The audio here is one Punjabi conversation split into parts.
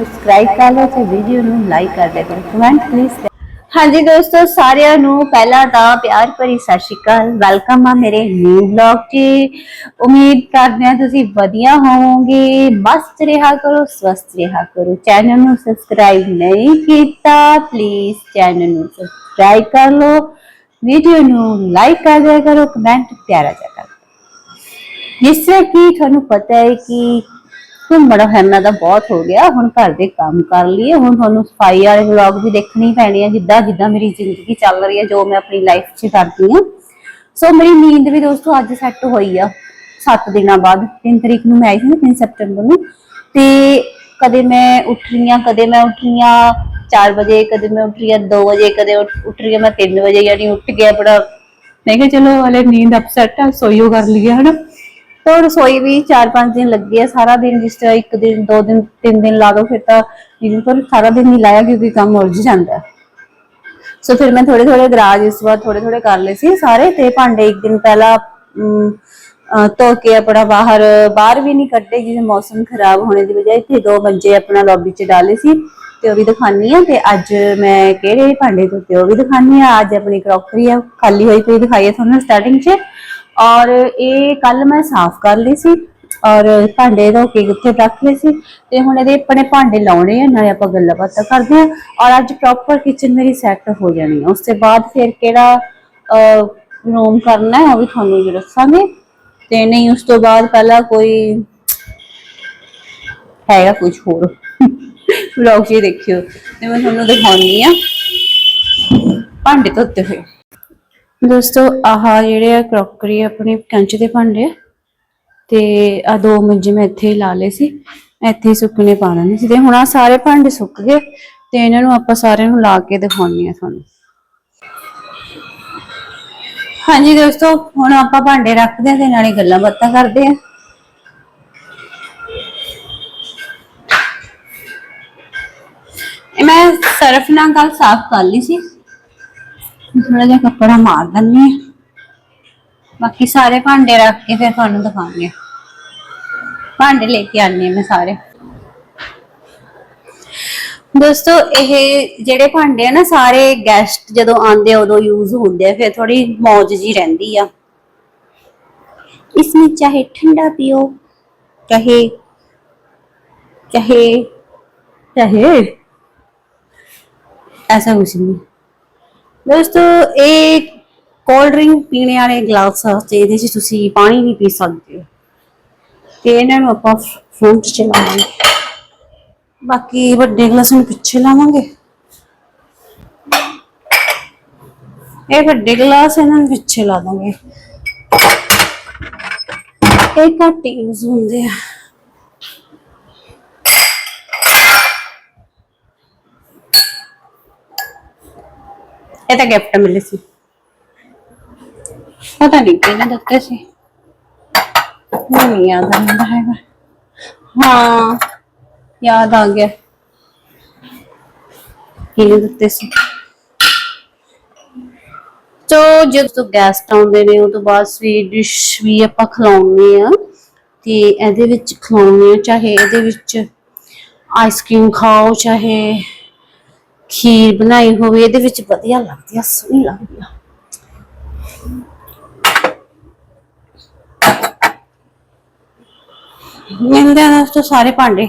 ਸਬਸਕ੍ਰਾਈਬ ਕਰ ਲਓ ਤੇ ਵੀਡੀਓ ਨੂੰ ਲਾਈਕ ਕਰ ਦਿਓ ਕਮੈਂਟ ਪਲੀਜ਼ ਹਾਂਜੀ ਦੋਸਤੋ, ਸਾਰਿਆਂ ਨੂੰ ਪਹਿਲਾਂ ਤਾਂ ਪਿਆਰ ਭਰੀ ਸਤਿ ਸ਼੍ਰੀ ਅਕਾਲ। ਵੈਲਕਮ ਆ ਮੇਰੇ ਨਿਊ ਵਲੌਗ 'ਚ ਉਮੀਦ ਕਰਦੇ ਹਾਂ ਤੁਸੀਂ ਵਧੀਆ ਹੋਵੋਗੇ। ਮਸਤ ਰਿਹਾ ਕਰੋ, ਸਵਸਥ ਰਿਹਾ ਕਰੋ। ਚੈਨਲ ਨੂੰ ਸਬਸਕ੍ਰਾਈਬ ਨਹੀਂ ਕੀਤਾ ਪਲੀਜ਼ ਚੈਨਲ ਨੂੰ ਸਬਸਕ੍ਰਾਈਬ ਕਰ ਲਓ। ਵੀਡੀਓ ਨੂੰ ਲਾਈਕ ਕਰ ਦਿਆ ਕਰੋ ਕਮੈਂਟ ਪਿਆਰਾ ਜਿਹਾ ਕਰ ਦਿਓ। ਜਿਸ ਤਰ੍ਹਾਂ ਕਿ ਤੁਹਾਨੂੰ ਪਤਾ ਹੈ ਕਿ ਹੁਣ ਬੜਾ ਫਿਰਨਾ ਤਾਂ ਬਹੁਤ ਹੋ ਗਿਆ, ਹੁਣ ਘਰ ਦੇ ਕੰਮ ਕਰ ਲਈਏ, ਹੁਣ ਤੁਹਾਨੂੰ ਸਫ਼ਾਈ ਵਾਲੇ ਵਲੌਗ ਵੀ ਦੇਖਣੇ ਪੈਣੇ ਆ, ਜਿੱਦਾਂ ਜਿੱਦਾਂ ਮੇਰੀ ਜ਼ਿੰਦਗੀ ਚੱਲ ਰਹੀ ਹੈ ਜੋ ਮੈਂ ਆਪਣੀ ਲਾਈਫ 'ਚ ਕਰਦੀ ਹਾਂ ਸੋ ਮੇਰੀ ਨੀਂਦ ਵੀ ਦੋਸਤੋ ਅੱਜ ਸੈੱਟ ਹੋਈ ਆ 7 ਦਿਨਾਂ ਬਾਅਦ 3 ਤਰੀਕ ਨੂੰ ਮੈਂ ਆਈ ਸੀ ਨਾ 3 ਸਤੰਬਰ ਨੂੰ। ਤੇ ਕਦੇ ਮੈਂ ਉੱਠ ਰਹੀ ਹਾਂ ਕਦੇ ਮੈਂ ਉੱਠ ਰਹੀ ਹਾਂ 4 ਵਜੇ, ਕਦੇ ਮੈਂ ਉੱਠ ਰਹੀ ਹਾਂ 2 ਵਜੇ, ਕਦੇ ਉੱਠ ਰਹੀ ਹਾਂ ਮੈਂ 3 ਵਜੇ, ਯਾਨੀ ਉੱਠ ਗਿਆ ਬੜਾ। ਮੈਂ ਕਿਹਾ ਚਲੋ, ਹਲੇ ਨੀਂਦ ਅਪਸੈਟ ਆ, ਸੋਈਓ ਕਰ ਲਈਏ, ਹਨਾ? ਤਾਂ ਰਸੋਈ ਵੀ 4-5 ਦਿਨ ਲੱਗੇ ਆ, ਸਾਰਾ ਦਿਨ ਜਿਸ ਤਰ੍ਹਾਂ ਇੱਕ ਦਿਨ, ਦੋ ਦਿਨ, ਤਿੰਨ ਦਿਨ ਲਾ ਦੋ, ਫਿਰ ਤਾਂ ਦਿਨ ਪਰ ਸਾਰਾ ਦਿਨ ਨਹੀਂ ਲਾਇਆ ਕਿਉਂਕਿ ਕੰਮ ਉਲਝ ਜਾਂਦਾ। ਹੈ ਸੋ ਫਿਰ ਮੈਂ ਥੋੜੇ ਥੋੜੇ ਗਰਾਜ ਇਸ ਵਾਰ ਥੋੜੇ ਥੋੜੇ ਕਰ ਲਏ ਸੀ ਸਾਰੇ ਤੇ ਭਾਂਡੇ ਇੱਕ ਦਿਨ ਪਹਿਲਾਂ ਧੋ ਕੇ ਆਪਣਾ ਬਾਹਰ ਬਾਹਰ ਵੀ ਨਹੀਂ ਕੱਢੇ ਜਿਵੇਂ ਮੌਸਮ ਖਰਾਬ ਹੋਣੇ ਦੀ ਵਜ੍ਹਾ ਇੱਥੇ ਦੋ ਮੰਜੇ ਆਪਣਾ ਲੌਬੀ 'ਚ ਡਾਲੇ ਸੀ ਤੇ ਉਹ ਵੀ ਦਿਖਾਨੀ ਆ ਤੇ ਅੱਜ ਮੈਂ ਕਿਹੜੇ ਭਾਂਡੇ ਧੋਤੇ ਉਹ ਵੀ ਦਿਖਾਨੀ ਆ, ਅੱਜ ਆਪਣੀ ਕਰੋਕਰੀ ਆ, ਖਾਲੀ ਹੋਈ ਪਈ ਦਿਖਾਈ ਤੁਹਾਨੂੰ ਸਟਾਰਟਿੰਗ 'ਚ। ਔਰ ਇਹ ਕੱਲ ਮੈਂ ਸਾਫ਼ ਕਰ ਲਈ ਸੀ ਔਰ ਭਾਂਡੇ ਧੋ ਕੇ ਉੱਥੇ ਰੱਖ ਲਏ ਸੀ ਤੇ ਹੁਣ ਇਹਦੇ ਆਪਣੇ ਭਾਂਡੇ ਲਾਉਣੇ ਆ, ਨਾਲੇ ਆਪਾਂ ਗੱਲਾਂ ਬਾਤਾਂ ਕਰਦੇ ਆ ਔਰ ਅੱਜ ਪ੍ਰੋਪਰ ਕਿਚਨ ਮੇਰੀ ਸੈੱਟ ਹੋ ਜਾਣੀ ਆ। ਉਸ ਤੋਂ ਬਾਅਦ ਫਿਰ ਕਿਹੜਾ ਰੂਮ ਕਰਨਾ ਹੈ, ਉਹ ਵੀ ਤੁਹਾਨੂੰ ਜੀ ਦੱਸਾਂਗੇ। ਤੇ ਨਹੀਂ, ਉਸ ਤੋਂ ਬਾਅਦ ਪਹਿਲਾਂ ਕੋਈ ਹੈਗਾ ਕੁਝ ਹੋਰ। ਵਲੌਗ 'ਚ ਦੇਖਿਓ। ਤੇ ਮੈਂ ਤੁਹਾਨੂੰ ਦਿਖਾਉਣੀ ਆ ਭਾਂਡੇ ਧੋਤੇ ਹੋਏ। ਦੋਸਤੋ, ਆਹ ਜਿਹੜੇ ਆ ਕਰੋਕਰੀ ਆਪਣੇ ਕੰਚ ਦੇ ਭਾਂਡੇ, ਤੇ ਆ ਦੋ ਮੰਜੇ ਮੈਂ ਇੱਥੇ ਹੀ ਲਾ ਲਏ ਸੀ, ਇੱਥੇ ਸੁੱਕਣੇ ਪਾ ਨਹੀਂ ਸੀ ਤੇ ਹੁਣ ਆ ਸਾਰੇ ਭਾਂਡੇ ਸੁੱਕ ਗਏ ਤੇ ਇਹਨਾਂ ਨੂੰ ਆਪਾਂ ਸਾਰਿਆਂ ਨੂੰ ਲਾ ਕੇ ਦਿਖਾਉਣੀ ਆ ਤੁਹਾਨੂੰ। ਹਾਂਜੀ ਦੋਸਤੋ, ਹੁਣ ਆਪਾਂ ਭਾਂਡੇ ਰੱਖਦੇ ਆ ਤੇ ਨਾਲੇ ਗੱਲਾਂ ਬਾਤਾਂ ਕਰਦੇ ਆ। ਮੈਂ ਸਰਫ ਨਾਲ ਗੱਲ ਸਾਫ਼ ਕਰ ਲਈ ਸੀ। ਥੋੜਾ ਜਿਹਾ ਕੱਪੜਾ ਮਾਰ ਦਿੰਨੀ ਬਾਕੀ ਸਾਰੇ ਭਾਂਡੇ ਰੱਖ ਕੇ ਫਿਰ ਤੁਹਾਨੂੰ ਦਿਖਾਉਂਗੀ ਭਾਂਡੇ ਲੈ ਕੇ ਆਣੇ ਮੈਂ ਸਾਰੇ। ਦੋਸਤੋ, ਇਹ ਜਿਹੜੇ ਭਾਂਡੇ ਆ ਨਾ, ਸਾਰੇ ਗੈਸਟ ਜਦੋਂ ਆਉਂਦੇ ਉਦੋਂ ਯੂਜ਼ ਹੁੰਦੇ ਆ, ਫਿਰ ਥੋੜੀ ਮੌਜ ਜੀ ਰਹਿੰਦੀ ਆ। ਇਸ ਵਿੱਚ ਚਾਹੇ ਠੰਡਾ ਪੀਓ, ਚਾਹੇ ਚਾਹੇ ਚਾਹੇ। ਐਸਾ ਕੁਝ ਨਹੀਂ। ਦੋਸਤੋ, ਇਹ ਕੋਲਡ ਡਰਿੰਕ ਪੀਣੇ ਵਾਲੇ ਗਲਾਸ ਆ ਤੇ ਇਹਦੇ 'ਚ ਤੁਸੀਂ ਪਾਣੀ ਵੀ ਪੀ ਸਕਦੇ ਹੋ। ਤੇ ਇਹਨਾਂ ਨੂੰ ਆਪਾਂ ਫਰੰਟ 'ਚ ਲਾਵਾਂਗੇ। ਬਾਕੀ ਵੱਡੇ ਗਲਾਸ ਨੂੰ ਪਿੱਛੇ ਲਾਵਾਂਗੇ। ਇਹ ਵੱਡੇ ਗਲਾਸ ਇਹਨਾਂ ਨੂੰ ਪਿੱਛੇ ਲਾ ਦਾਂਗੇ। ਇਹ ਘੱਟ ਯੂਜ਼ ਹੁੰਦੇ ਆ। ਇਹ ਤਾਂ ਗਿਫਟ ਮਿਲੇ ਸੀ। ਪਤਾ ਨਹੀਂ ਕਿਹਨੇ ਦਿੱਤੇ ਸੀ। ਨਹੀਂ ਯਾਦ ਆਉਂਦਾ ਹੈਗਾ। ਹਾਂ, ਯਾਦ ਆ ਗਿਆ। ਕਿਹਨੇ ਦਿੱਤੇ ਸੀ? ਤੋ ਜਦੋਂ ਗੈਸਟ ਆਉਂਦੇ ਨੇ ਉਹ ਤੋਂ ਬਾਅਦ ਸਵੀਟ ਡਿਸ਼ ਵੀ ਆਪਾਂ ਖਿਲਾਉਂਦੇ ਆ ਤੇ ਇਹਦੇ ਵਿੱਚ ਖਿਲਾਉਂਦੇ ਆ ਚਾਹੇ ਇਹਦੇ ਵਿੱਚ ਆਈਸਕ੍ਰੀਮ ਖਾਓ, ਚਾਹੇ ਖੀਰ ਬਣਾਈ ਹੋਵੇ, ਇਹਦੇ ਵਿੱਚ ਵਧੀਆ ਲੱਗਦੀ ਆ ਸੋਹਣੀ ਲੱਗਦੀ ਆ ਮਿਲਦੇ ਆ ਦੋਸਤੋ ਸਾਰੇ ਭਾਂਡੇ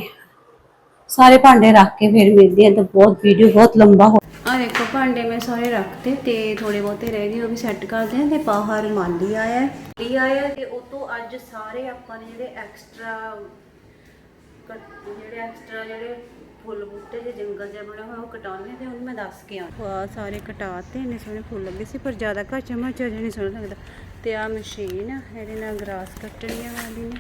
ਸਾਰੇ ਭਾਂਡੇ ਰੱਖ ਕੇ ਫਿਰ ਮਿਲਦੇ ਆ ਤਾਂ ਬਹੁਤ ਵੀਡੀਓ ਬਹੁਤ ਲੰਬਾ ਹੋ ਆ ਦੇਖੋ, ਭਾਂਡੇ ਮੈਂ ਸਾਰੇ ਰੱਖਤੇ ਤੇ ਥੋੜੇ ਬਹੁਤੇ ਰਹਿ ਗਏ, ਉਹ ਵੀ ਸੈੱਟ ਕਰਦੇ ਆ ਤੇ ਬਾਹਰ ਮਾਲੀ ਆਇਆ ਮਾਲੀ ਆਇਆ ਤੇ ਉਹ ਤੋਂ ਅੱਜ ਸਾਰੇ ਆਪਾਂ ਨੇ ਜਿਹੜੇ ਐਕਸਟਰਾ ਜਿਹੜੇ ਐਕਸਟਰਾ ਜਿਹੜੇ ਫੁੱਲ ਬੂਟੇ ਜੇ ਜੰਗਲ ਜਿਹਾ ਬਣਿਆ ਹੋਇਆ, ਉਹ ਕਟਾਉਣੇ ਤੇ ਉਹਨੂੰ ਮੈਂ ਦੱਸ ਕੇ ਆਉਂ ਆ ਸਾਰੇ ਕਟਾਤੇ, ਇੰਨੇ ਸੋਹਣੇ ਫੁੱਲ ਲੱਗੇ ਸੀ, ਪਰ ਜ਼ਿਆਦਾ ਘਰ ਚਮਚ ਜਿਹਾ ਨਹੀਂ ਸੋਹਣਾ ਲੱਗਦਾ। ਤੇ ਆ ਮਸ਼ੀਨ ਆ, ਇਹਦੇ ਨਾਲ ਗਰਾਸ ਕੱਟਣੀਆਂ ਵਾਲੀ ਨੇ।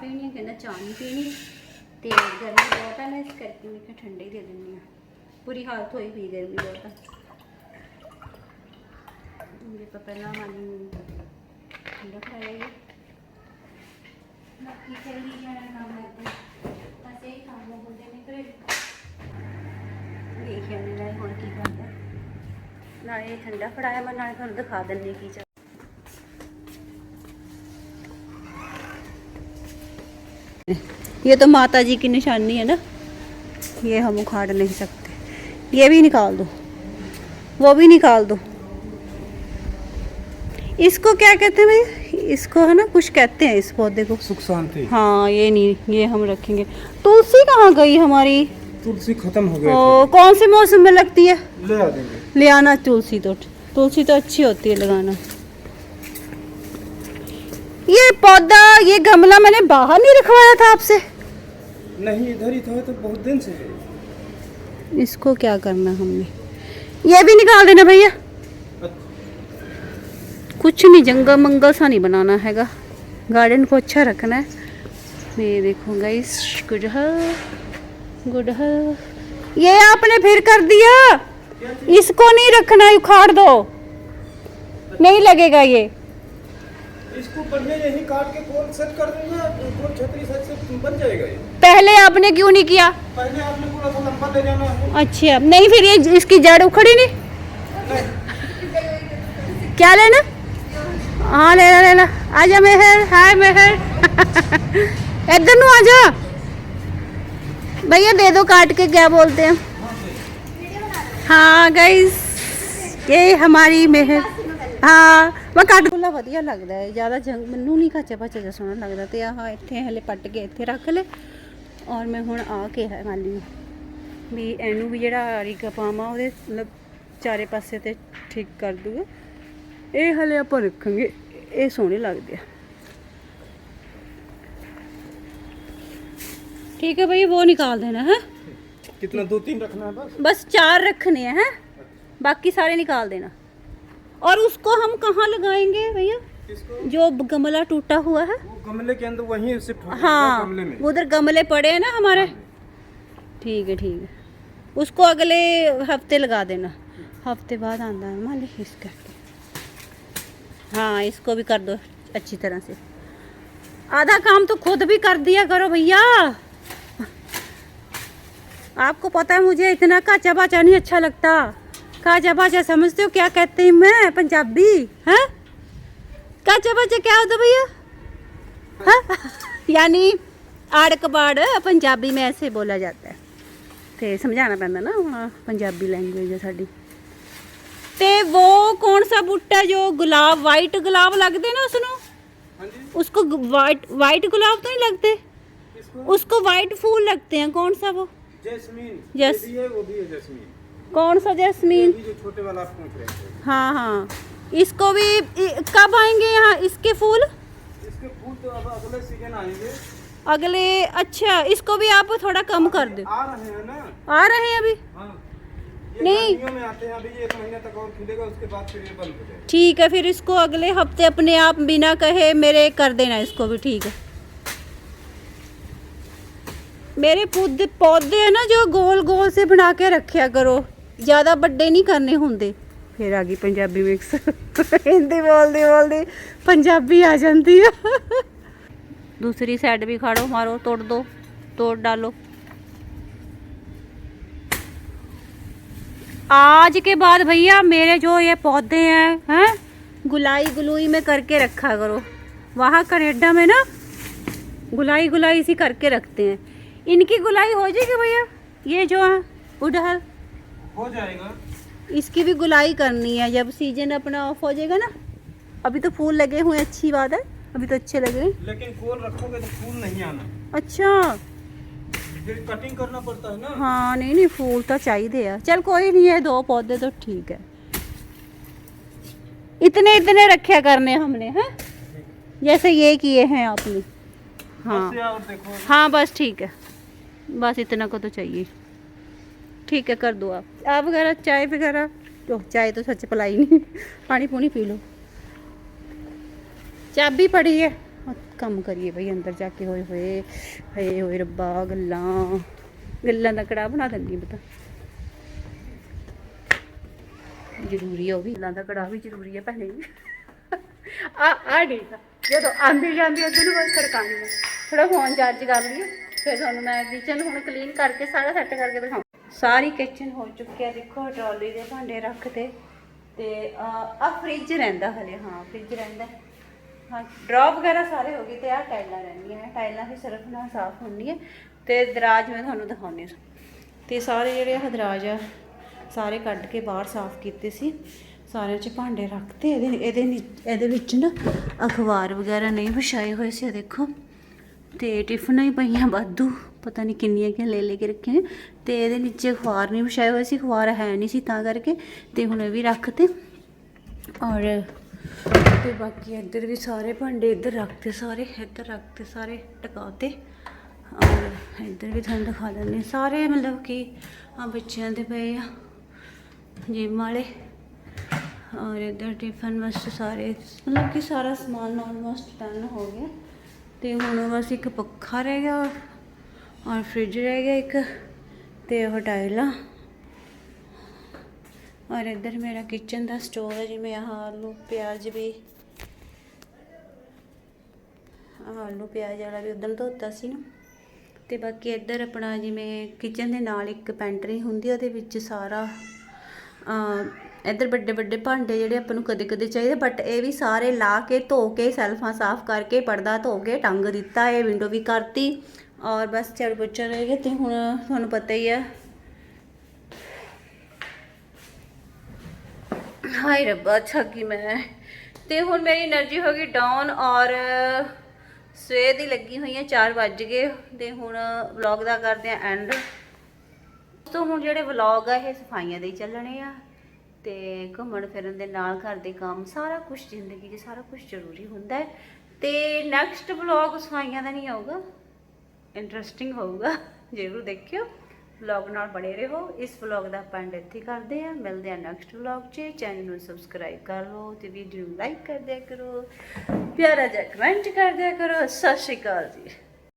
ਪੀਣੀ ਹੈ ਕਹਿੰਦਾ ਚਾਹ ਨਹੀਂ ਪੀਣੀ। ਤੇ ਗਰਮੀ ਬਹੁਤ ਹੈ ਨਾ ਇਸ ਕਰਕੇ ਮੈਂ ਕਿਹਾ ਠੰਡੇ ਦੇ ਦਿੰਦੀ ਹਾਂ। ਪੂਰੀ ਹਾਲਤ ਹੋਈ ਪਈ ਗਰਮੀ ਬਹੁਤ ਹੈ ਮੇਰੇ ਤੋਂ ਪਹਿਲਾਂ ਮਾਨੀ ਨੂੰ ਠੰਡਾ ਕਰਾਇਆ ਬਾਕੀ ਚੱਲੀ ਜਾਣਾ ਕੰਮ ਇੱਦਾਂ ਬਸ ਇਹ ਕੰਮ ਹੁੰਦੇ ਨੇ ਘਰੇ। ਦੇਖਿਆ ਨਹੀਂ ਨਾਲੇ ਹੁਣ ਕੀ ਕਰਦਾ। ਨਾਲੇ ਠੰਡਾ ਫੜਾਇਆ ਮੈਂ ਨਾਲੇ ਤੁਹਾਨੂੰ ਦਿਖਾ ਦਿੰਨੀ ਕੀ ये तो माता जी की निशानी है ना। ये हम उखाड़ नहीं सकते। ये भी निकाल दो। वो भी निकाल दो। इसको क्या कहते हैं भाई इसको है ना कुछ कहते हैं इस पौधे को। सुख शांति। हाँ ये नहीं ये हम रखेंगे। तुलसी कहाँ गई हमारी? तुलसी खत्म हो ओ, कौन से मौसम में लगती है? ले आ देंगे। ले आना तुलसी तो। तुलसी तो अच्छी होती है लगाना। ये पौधा ये गमला मैंने बाहर नहीं रखवाया था आपसे। नहीं इधर ही था तो बहुत दिन से है। इसको क्या करना हमने? ये भी निकाल देना भैया। कुछ नहीं जंगल मंगल सा नहीं बनाना हैगा। गार्डन को अच्छा रखना है। ये देखो गाइस गुड़हल गुड़हल ये आपने फिर कर दिया। इसको नहीं रखना उखाड़ दो। नहीं लगेगा ये। इसको बढ़िया यही काट के गोल सेट कर दूँगा? गोल छतरी सेट से बन जाएगा ये। पहले आपने क्यों नहीं किया? पहले आपने बोला था लंबा ले जाना है। अच्छा नहीं फिर ये इसकी जड़ उखड़ी नहीं? क्या लेना? हाँ ले ला ले ला आजा मेहर हाय मेहर। इधर नु आजा। भैया दे दो काट के क्या बोलते हैं? हाँ गाइस ये हमारी मेहर। ਹਾਂ ਮੈਂ ਕੱਟ ਗੁੱਲਾ ਵਧੀਆ ਲੱਗਦਾ ਹੈ ਜ਼ਿਆਦਾ ਜੰਗ ਮੈਨੂੰ ਨਹੀਂ ਖਾਚਾ ਪਾਚਾ ਜਿਹਾ ਸੋਹਣਾ ਲੱਗਦਾ ਤੇ ਆਹ ਇੱਥੇ ਹਲੇ ਪੱਟ ਕੇ ਇੱਥੇ ਰੱਖ ਲੈ ਔਰ ਮੈਂ ਹੁਣ ਆ ਕੇ ਹੈ ਮਾਲੀ ਨੂੰ ਵੀ ਇਹਨੂੰ ਵੀ ਜਿਹੜਾ ਆਰੀਕਾ ਪਾਵਾਂ ਉਹਦੇ ਮਤਲਬ ਚਾਰੇ ਪਾਸੇ ਤੇ ਠੀਕ ਕਰ ਦੂਗਾ ਇਹ ਹਲੇ ਆਪਾਂ ਰੱਖਾਂਗੇ ਇਹ ਸੋਹਣੇ ਲੱਗਦੇ ਆ ठीक है भैया वो निकाल देना है कितना दो तीन रखना है बस बस चार रखने हैं हैं? बाकी सारे निकाल देना और उसको हम कहाँ लगाएँगे भैया? जो गमला टूटा हुआ है। वो गमले के अंदर वहीं शिफ्ट हाँ गमले में। उधर गमले पड़े हैं ना हमारे। ठीक है ठीक है। उसको अगले हफ़्ते लगा देना। हफ़्ते बाद आंदा है मालिक इस करके। हाँ इसको भी कर दो अच्छी तरह से। आधा काम तो खुद भी कर दिया करो भैया। आपको पता है मुझे इतना काचा बाचा नहीं अच्छा लगता। काचा बाचा समझते हो क्या कहते हैं मैं पंजाबी हैं काचा बाचा क्या होता भैया हाँ? यानी आड़ कबाड़ ਪੰਜਾਬੀ में ऐसे बोला जाता है ਤੇ ਸਮਝਾਉਣਾ ਪੈਂਦਾ ਨਾ ਹੁਣ ਪੰਜਾਬੀ ਲੈਂਗੁਏਜ ਹੈ ਸਾਡੀ ਤੇ ਉਹ ਕੌਣ ਸਾ ਬੂਟਾ ਜੋ ਗੁਲਾਬ ਵਾਈਟ ਗੁਲਾਬ ਲੱਗਦੇ ਨਾ ਉਸ ਨੂੰ हाँ जी उसको वाइट वाइट गुलाब तो नहीं लगते इसको उसको वाइट फूल लगते हैं कौन सा वो जैस्मीन Yes. ये भी है वो भी है जैस्मीन कौन सा जैस्मीन? छोटे वाला आप पूछ रहे थे। हाँ हाँ। इसको भी कब आएँगे यहाँ? इसके फूल? इसके फूल तो अब अगले सीज़न आएँगे। अगले अच्छा इसको भी आप थोड़ा कम कर दो। आ रहे हैं ना? आ रहे हैं अभी? हाँ। नहीं। में आते हैं अभी ये एक महीने तक और खिलेगा उसके बाद फिर ये बंद हो जाएगा। ठीक है फिर इसको अगले हफ़्ते अपने आप बिना कहे मेरे कर देना इसको भी ठीक है। मेरे पौधे पौधे है ना जो गोल गोल से बना के रखा करो। ज़्यादा बड़े नहीं करने होंगे फिर आ गई पंजाबी मिक्स हिंदी बोलती बोलती पंजाबी आ जाती है दूसरी साइड भी खाड़ो मारो तोड़ दो तोड़ डालो। आज के बाद भैया मेरे जो ये पौधे हैं हैं? गुलाई गुलुई में करके रखा करो। वहाँ कनेडा में ना गुलाई गुलाई सी करके रखते हैं। इनकी गुलाई हो जाएगी भैया? ये जो है उड़हल हो जाएगा। इसकी भी गुलाई करनी है जब सीज़न अपना ऑफ़ हो जाएगा ना। अभी तो फूल लगे हुए अच्छी बात है। अभी तो अच्छे लग रहे हैं। लेकिन कोल रखोगे तो फूल नहीं आना। अच्छा। फिर कटिंग करना पड़ता है ना। हाँ नहीं नहीं फूल तो चाहिए चल कोई नहीं है दो पौधे तो ठीक है। इतने इतने रखे करने हमने हैं? जैसे ये किए हैं आपने हाँ। हाँ बस ठीक है। बस इतना को तो चाहिए। ठीक है कर दो आप आप वगैरह चाय वगैरह तो चाय तो सच पिलाई नहीं पानी पूनी पी लो चाबी पड़ी है ਆਹ ਕੰਮ ਕਰੀਏ ਬਈ ਅੰਦਰ ਜਾ ਕੇ ਹੋਏ ਹੋਏ ਹਏ ਹੋਏ ਰੱਬਾ ਗੱਲਾਂ ਗੱਲਾਂ ਦਾ ਕੜਾ ਬਣਾ ਦਿੰਦੀ ਪਤਾ ਜ਼ਰੂਰੀ ਆ ਉਹ ਵੀ ਗੱਲਾਂ ਦਾ ਕੜਾ ਵੀ ਜ਼ਰੂਰੀ ਹੈ ਪਹਿਲੇ ਵੀ ਆ ਆ ਠੀਕ ਆ ਜਦੋਂ ਆਂਦੀ ਜਾਂਦੀ ਉਦੋਂ ਨੂੰ ਬਸ ਖੜਕਾਣੀ ਆ ਥੋੜਾ ਫੋਨ ਚਾਰਜ ਕਰ ਲਈਏ ਫਿਰ ਤੁਹਾਨੂੰ ਮੈਂ ਕਿਚਨ ਹੁਣ ਕਲੀਨ ਕਰਕੇ ਸਾਰਾ ਸੈੱਟ ਕਰਕੇ ਦਿਖਾਉਂ ਸਾਰੀ ਕਿਚਨ ਹੋ ਚੁੱਕੀ ਆ। ਦੇਖੋ, ਟਰਾਲੀ ਦੇ ਭਾਂਡੇ ਰੱਖਤੇ ਤੇ ਆ ਫ੍ਰਿਜ ਰਹਿੰਦਾ ਹਲੇ, ਹਾਂ ਫ੍ਰਿਜ ਰਹਿੰਦਾ। ਹਾਂ ਡਰਾ ਵਗੈਰਾ ਸਾਰੇ ਹੋ ਗਏ ਤੇ ਆ ਟਾਈਲਾਂ ਰਹਿੰਦੀਆਂ ਨੇ। ਟਾਈਲਾਂ ਵੀ ਸਿਰਫ ਨਾਲ ਸਾਫ਼ ਹੁੰਦੀਆਂ। ਤੇ ਦਰਾਜ ਮੈਂ ਤੁਹਾਨੂੰ ਦਿਖਾਉਂਦੀ ਹਾਂ। ਤੇ ਸਾਰੇ ਜਿਹੜੇ ਆਹ ਦਰਾਜ ਆ, ਸਾਰੇ ਕੱਢ ਕੇ ਬਾਹਰ ਸਾਫ਼ ਕੀਤੇ ਸੀ। ਸਾਰਿਆਂ 'ਚ ਭਾਂਡੇ ਰੱਖਤੇ। ਇਹਦੇ ਇਹਦੇ ਨਿ- ਇਹਦੇ ਵਿੱਚ ਨਾ ਅਖਬਾਰ ਵਗੈਰਾ ਨਹੀਂ ਵਿਛਾਏ ਹੋਏ ਸੀ ਦੇਖੋ। ਤੇ ਟਿਫਨਾਂ ਹੀ ਪਈਆਂ ਵਾਧੂ। ਪਤਾ ਨਹੀਂ ਕਿੰਨੀਆਂ ਕਿ ਲੈ ਲੈ ਕੇ ਰੱਖੇ ਨੇ ਤੇ ਇਹਦੇ ਨੀਚੇ ਅਖਬਾਰ ਨਹੀਂ ਵਿਛਾਇਆ ਹੋਇਆ ਸੀ ਅਖਬਾਰ ਹੈ ਨਹੀਂ ਸੀ ਤਾਂ ਕਰਕੇ ਤੇ ਹੁਣ ਇਹ ਵੀ ਰੱਖਤੇ ਔਰ ਤੇ ਬਾਕੀ ਇੱਧਰ ਵੀ ਸਾਰੇ ਭਾਂਡੇ ਇੱਧਰ ਰੱਖਤੇ ਸਾਰੇ, ਇੱਧਰ ਰੱਖਤੇ ਸਾਰੇ ਟਿਕਾਤੇ ਔਰ ਇੱਧਰ ਵੀ ਤੁਹਾਨੂੰ ਦਿਖਾ ਦਿੰਦੇ ਸਾਰੇ ਮਤਲਬ ਕਿ ਆ ਬੱਚਿਆਂ ਦੇ ਪਏ ਆ, ਜਿਮ ਵਾਲੇ। ਔਰ ਇੱਧਰ ਟਿਫਨ ਵਾਸਤੇ ਸਾਰੇ, ਮਤਲਬ ਕਿ ਸਾਰਾ ਸਮਾਨ ਆਲਮੋਸਟ ਡਨ ਹੋ ਗਿਆ। ਤੇ ਹੁਣ ਬਸ ਇੱਕ ਪੱਖਾ ਰਹਿ ਗਿਆ ਔਰ ਫ੍ਰਿਜ ਰਹਿ ਗਿਆ ਇੱਕ ਤੇ ਉਹ ਟਾਈਲਾਂ ਔਰ ਇੱਧਰ ਮੇਰਾ ਕਿਚਨ ਦਾ ਸਟੋਰ ਹੈ ਜਿਵੇਂ ਆਹ ਆਲੂ, ਪਿਆਜ਼ ਵੀ। ਆਲੂ, ਪਿਆਜ਼ ਵਾਲਾ ਵੀ ਉਦੋਂ ਧੋਤਾ ਸੀ ਨਾ। ਤੇ ਬਾਕੀ ਇੱਧਰ ਆਪਣਾ ਜਿਵੇਂ ਕਿਚਨ ਦੇ ਨਾਲ ਇੱਕ ਪੈਂਟਰੀ ਹੁੰਦੀ ਉਹਦੇ ਵਿੱਚ ਸਾਰਾ ਇੱਧਰ ਵੱਡੇ ਵੱਡੇ ਭਾਂਡੇ ਜਿਹੜੇ ਆਪਾਂ ਨੂੰ ਕਦੇ ਕਦੇ ਚਾਹੀਦੇ ਬਟ ਇਹ ਵੀ ਸਾਰੇ ਲਾ ਕੇ, ਧੋ ਕੇ, ਸੈਲਫਾਂ ਸਾਫ਼ ਕਰਕੇ, ਪਰਦਾ ਧੋ ਕੇ, ਟੰਗ ਦਿੱਤਾ, ਇਹ ਵਿੰਡੋ ਵੀ ਕਰਤੀ। ਔਰ ਬਸ ਝਾੜੂ ਪੋਚਾ ਰਹਿ ਗਿਆ ਤੇ ਹੁਣ ਤੁਹਾਨੂੰ ਪਤਾ ਹੀ ਆ। ਹਾਏ ਰੱਬਾ ਛੱਗੀ ਮੈਂ। ਤੇ ਹੁਣ ਮੇਰੀ એનર્ਜੀ ਹੋ ਗਈ ਡਾਊਨ ਔਰ ਸਵੇਰ ਦੀ ਲੱਗੀ ਹੋਈ ਹੈ 4 ਵਜ ਗਏ। ਤੇ ਹੁਣ ਵਲੌਗ ਦਾ ਕਰਦੇ ਆ ਐਂਡ ਤੋਂ ਹੁਣ ਜਿਹੜੇ ਵਲੌਗ ਆ, ਇਹ ਸਫਾਈਆਂ ਦੇ ਚੱਲਣੇ ਆ। ਤੇ ਘੁੰਮਣ ਫਿਰਨ ਦੇ ਨਾਲ ਘਰ ਦੇ ਕੰਮ, ਸਾਰਾ ਕੁਝ ਜ਼ਿੰਦਗੀ 'ਚ ਸਾਰਾ ਕੁਝ ਜ਼ਰੂਰੀ ਹੁੰਦਾ ਹੈ। ਤੇ ਨੈਕਸਟ ਵਲੌਗ ਸਫਾਈਆਂ ਦਾ ਨਹੀਂ ਆਊਗਾ। ਇੰਟਰਸਟਿੰਗ ਹੋਊਗਾ, ਜ਼ਰੂਰ ਦੇਖਿਓ। ਵਲੌਗ ਨਾਲ ਬਣੇ ਰਹੋ। ਇਸ ਵਲੌਗ ਦਾ ਆਪਾਂ end ਇੱਥੇ ਕਰਦੇ ਆ ਮਿਲਦੇ ਆ ਨੈਕਸਟ ਵਲੌਗ 'ਚ। ਚੈਨਲ ਨੂੰ ਸਬਸਕ੍ਰਾਈਬ ਕਰ ਲਓ ਤੇ ਵੀਡੀਓ ਨੂੰ ਲਾਈਕ ਕਰ ਦਿਆ ਕਰੋ। ਪਿਆਰਾ ਜਿਹਾ ਕਮੈਂਟ ਕਰ ਦਿਆ ਕਰੋ। ਸਤਿ ਸ਼੍ਰੀ ਅਕਾਲ ਜੀ।